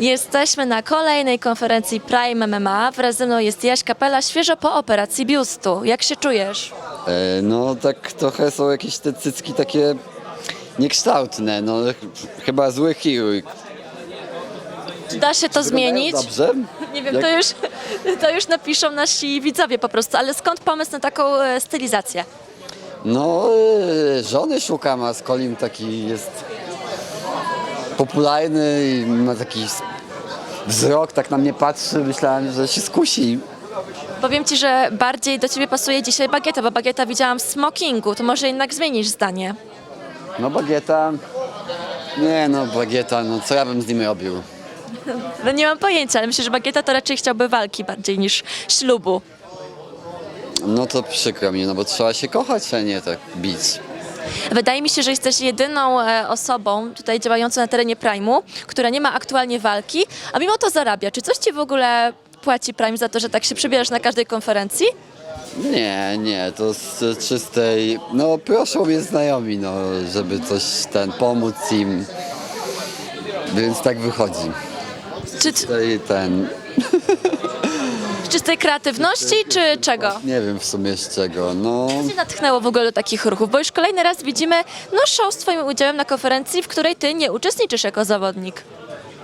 Jesteśmy na kolejnej konferencji Prime MMA. Wraz ze mną jest Jaś Kapela, świeżo po operacji biustu. Jak się czujesz? E, No tak trochę są jakieś te cycki takie niekształtne, no ch- chyba zły chirurg. Czy da się to zmienić? Dobrze? Nie wiem, to już, to już napiszą nasi widzowie po prostu, ale skąd pomysł na taką e, stylizację? No e, żony szukam, a Skolim taki jest popularny i ma taki wzrok, tak na mnie patrzy, myślałem, że się skusi. Powiem Ci, że bardziej do Ciebie pasuje dzisiaj bagieta, bo bagieta widziałam w smokingu, to może jednak zmienisz zdanie. No bagieta, nie no bagieta, no co ja bym z nim robił? No nie mam pojęcia, ale myślę, że bagieta to raczej chciałby walki bardziej niż ślubu. No to przykro mi, no bo trzeba się kochać, a nie tak bić. Wydaje mi się, że jesteś jedyną e, osobą tutaj działającą na terenie Prime'u, która nie ma aktualnie walki, a mimo to zarabia. Czy coś Ci w ogóle płaci Prime za to, że tak się przybierasz na każdej konferencji? Nie, nie, to z czystej. No proszą mnie znajomi, no, żeby coś ten pomóc im. Więc tak wychodzi. Czy, Tutaj ten. czy z tej kreatywności, czy czego? Nie wiem w sumie z czego. No. Co Cię natchnęło w ogóle do takich ruchów? Bo już kolejny raz widzimy no, show z Twoim udziałem na konferencji, w której Ty nie uczestniczysz jako zawodnik.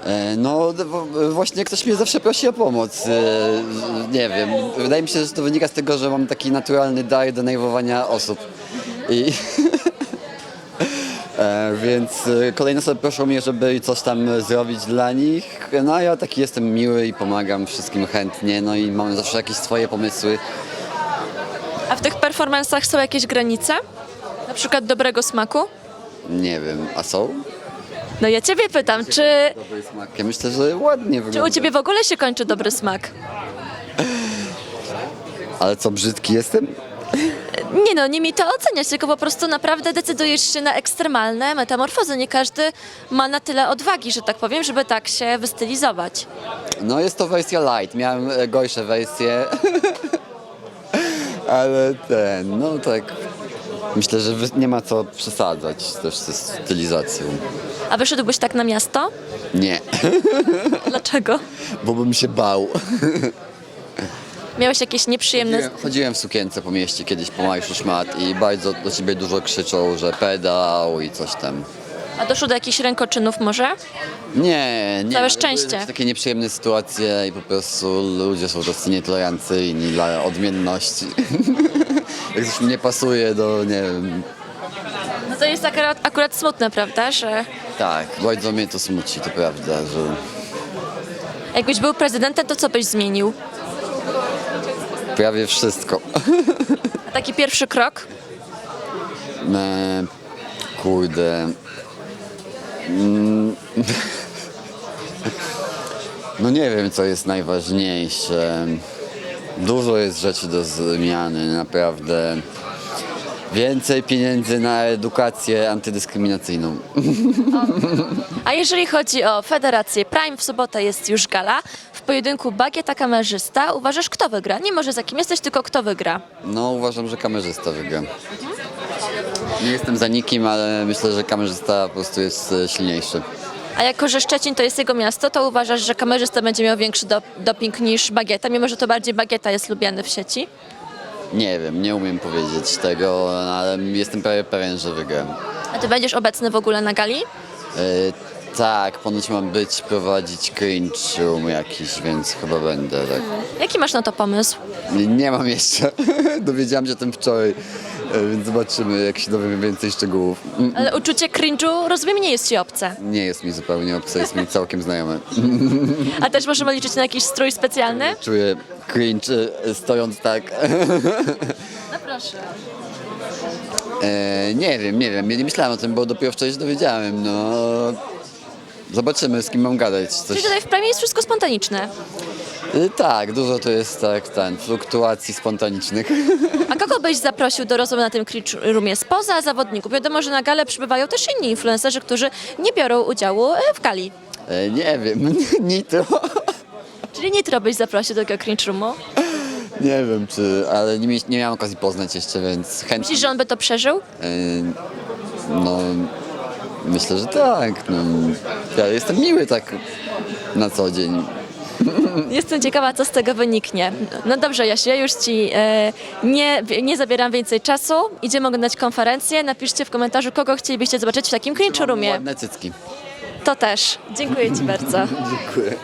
E, no w- właśnie ktoś mnie zawsze prosi o pomoc. E, nie wiem. Wydaje mi się, że to wynika z tego, że mam taki naturalny dar do najwowania osób. I. E, Więc e, kolejne osoby proszą mnie, żeby coś tam zrobić dla nich. No a ja taki jestem miły i pomagam wszystkim chętnie, no i mam zawsze jakieś swoje pomysły. A w tych performansach są jakieś granice? Na przykład dobrego smaku? Nie wiem, a są? No ja Ciebie pytam, czy, Dobry smak. Ja myślę, że ładnie czy wygląda. u Ciebie w ogóle się kończy dobry smak? Ale co, brzydki jestem? Nie no, nie mi to oceniać, tylko po prostu naprawdę decydujesz się na ekstremalne metamorfozy. Nie każdy ma na tyle odwagi, że tak powiem, żeby tak się wystylizować. No jest to wersja light, miałem e, gorsze wersje. Ale ten, no tak. Myślę, że wy- nie ma co przesadzać też ze stylizacją. A wyszedłbyś tak na miasto? Nie, Dlaczego? bo bym się bał. Miałeś jakieś nieprzyjemne... Chodziłem, chodziłem w sukience po mieście kiedyś po Marszu Szmat i bardzo do ciebie dużo krzyczą, że pedał i coś tam. A doszło do jakichś rękoczynów może? Nie, nie. Całe szczęście. były Takie nieprzyjemne sytuacje i po prostu ludzie są tacy nietolerancyjni dla odmienności. Jak coś mi nie pasuje do, nie wiem, No to jest akurat, akurat smutne, prawda, że tak, bardzo mnie to smuci, to prawda, że jakbyś był prezydentem, to co byś zmienił? Prawie wszystko. A taki pierwszy krok? E, kurde. Mm. No nie wiem, co jest najważniejsze. Dużo jest rzeczy do zmiany, naprawdę. Więcej pieniędzy na edukację antydyskryminacyjną. A jeżeli chodzi o Federację Prime, w sobotę jest już gala. W pojedynku Bagieta kamerzysta uważasz, kto wygra? Nie może za kim jesteś, tylko kto wygra. No uważam, że kamerzysta wygra. Nie jestem za nikim, ale myślę, że kamerzysta po prostu jest e, silniejszy. A jako, że Szczecin to jest jego miasto, to uważasz, że kamerzysta będzie miał większy do, doping niż Bagieta, mimo że to bardziej Bagieta jest lubiany w sieci? Nie wiem, nie umiem powiedzieć tego, ale jestem prawie pewien, że wygram. A ty będziesz obecny w ogóle na gali? E, tak, ponoć mam być, prowadzić cringe room jakiś, więc chyba będę, tak. Jaki masz na to pomysł? Nie, nie mam jeszcze, dowiedziałam się o tym wczoraj, e, więc zobaczymy, jak się dowiem więcej szczegółów. Mm, Ale uczucie cringe'u, rozumiem, nie jest ci obce. Nie jest mi zupełnie obce, jest mi całkiem znajome. A też możemy liczyć na jakiś strój specjalny? Czuję cringe e, stojąc tak. No proszę. E, nie wiem, nie wiem, nie myślałem o tym, bo dopiero wczoraj się dowiedziałem, no. Zobaczymy, z kim mam gadać. Coś... Czyli tutaj w premie jest wszystko spontaniczne. Y, Tak, dużo to jest tak, ten, fluktuacji spontanicznych. A kogo byś zaprosił do rozmowy na tym cringe roomie spoza zawodników? Wiadomo, że na galę przybywają też inni influencerzy, którzy nie biorą udziału e, w gali. E, Nie wiem, nitro. Czyli Nitro byś zaprosił do takiego cringe roomu. Nie wiem czy, ale nie, mie- nie miałem okazji poznać jeszcze, więc chętnie. Myślisz, że on by to przeżył? E, No, myślę, że tak. No. Ja jestem miły tak na co dzień. Jestem ciekawa, co z tego wyniknie. No dobrze, Jasiu, ja już Ci e, nie, nie zabieram więcej czasu. Idziemy oglądać konferencję. Napiszcie w komentarzu, kogo chcielibyście zobaczyć w takim cringe roomie. Ładne cycki. To też. Dziękuję Ci bardzo. Dziękuję.